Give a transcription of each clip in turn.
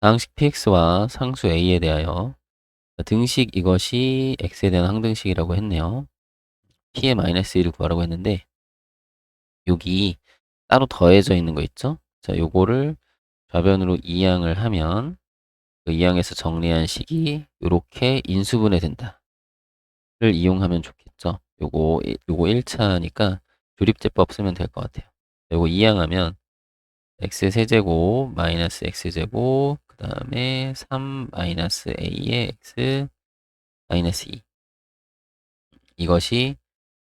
다항식 px와 상수 a에 대하여 등식 이것이 x에 대한 항등식이라고 했네요. p의 마이너스 1을 구하라고 했는데 여기 따로 더해져 있는 거 있죠? 자, 요거를 좌변으로 이항을 하면 그 이항에서 정리한 식이 이렇게 인수분해 된다. 를 이용하면 좋겠죠. 요거 일- 요거 1차니까 조립제법 쓰면 될 것 같아요. 요거 이항하면 x 세제곱 마이너스 x 제곱 그 다음에 3 마이너스 a의 x 마이너스 2 이것이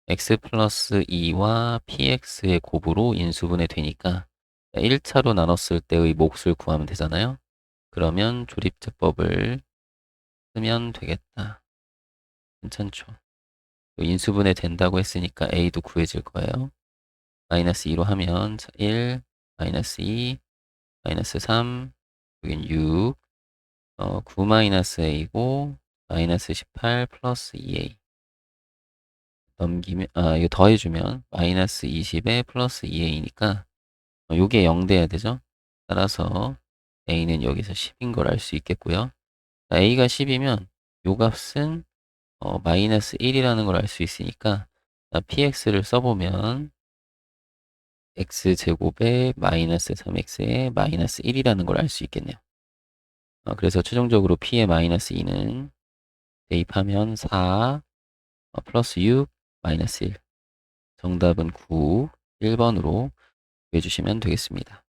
x 플러스 2와 px의 곱으로 인수분해 되니까 1차로 나눴을 때의 몫을 구하면 되잖아요. 그러면 조립제법을 쓰면 되겠다. 괜찮죠? 인수분해 된다고 했으니까 a도 구해질 거예요. 마이너스 2로 하면 1, 마이너스 2, 마이너스 3, 여긴 6, 어, 9 마이너스 a고 마이너스 18 플러스 2a 넘기면 아 이거 더해주면 마이너스 20에 플러스 2a니까 어, 요게 0 돼야 되죠. 따라서 a는 여기서 10인 걸 알 수 있겠고요. 자, a가 10이면 요 값은 어, 마이너스 1이라는 걸 알 수 있으니까 자, px를 써보면 x제곱에 마이너스 3x에 마이너스 1이라는 걸 알 수 있겠네요. 어, 그래서 최종적으로 p의 마이너스 2는 대입하면 4 어, 플러스 6 마이너스 1 정답은 9 1번으로 구해주시면 되겠습니다.